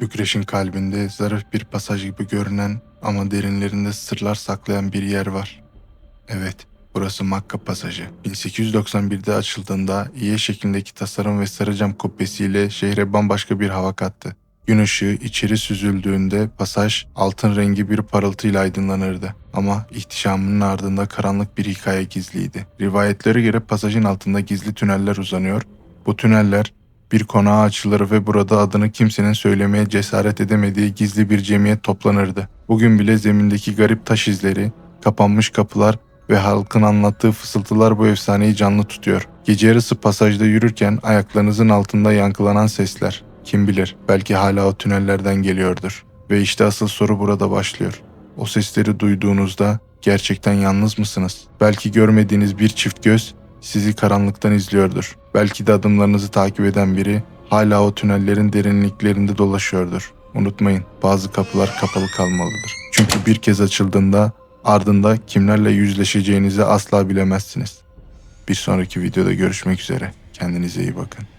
Bükreş'in kalbinde zarif bir pasaj gibi görünen ama derinlerinde sırlar saklayan bir yer var. Evet, burası Makka Pasajı. 1891'de açıldığında iye şeklindeki tasarım ve sarı cam kubbesiyle şehre bambaşka bir hava kattı. Gün ışığı içeri süzüldüğünde pasaj altın rengi bir parıltıyla aydınlanırdı. Ama ihtişamının ardında karanlık bir hikaye gizliydi. Rivayetlere göre pasajın altında gizli tüneller uzanıyor. Bu tüneller bir konağa açılır ve burada adını kimsenin söylemeye cesaret edemediği gizli bir cemiyet toplanırdı. Bugün bile zemindeki garip taş izleri, kapanmış kapılar ve halkın anlattığı fısıltılar bu efsaneyi canlı tutuyor. Gece yarısı pasajda yürürken ayaklarınızın altında yankılanan sesler. Kim bilir belki hala o tünellerden geliyordur. Ve işte asıl soru burada başlıyor. O sesleri duyduğunuzda gerçekten yalnız mısınız? Belki görmediğiniz bir çift göz sizi karanlıktan izliyordur. Belki de adımlarınızı takip eden biri hala o tünellerin derinliklerinde dolaşıyordur. Unutmayın bazı kapılar kapalı kalmalıdır. Çünkü bir kez açıldığında ardında kimlerle yüzleşeceğinizi asla bilemezsiniz. Bir sonraki videoda görüşmek üzere. Kendinize iyi bakın.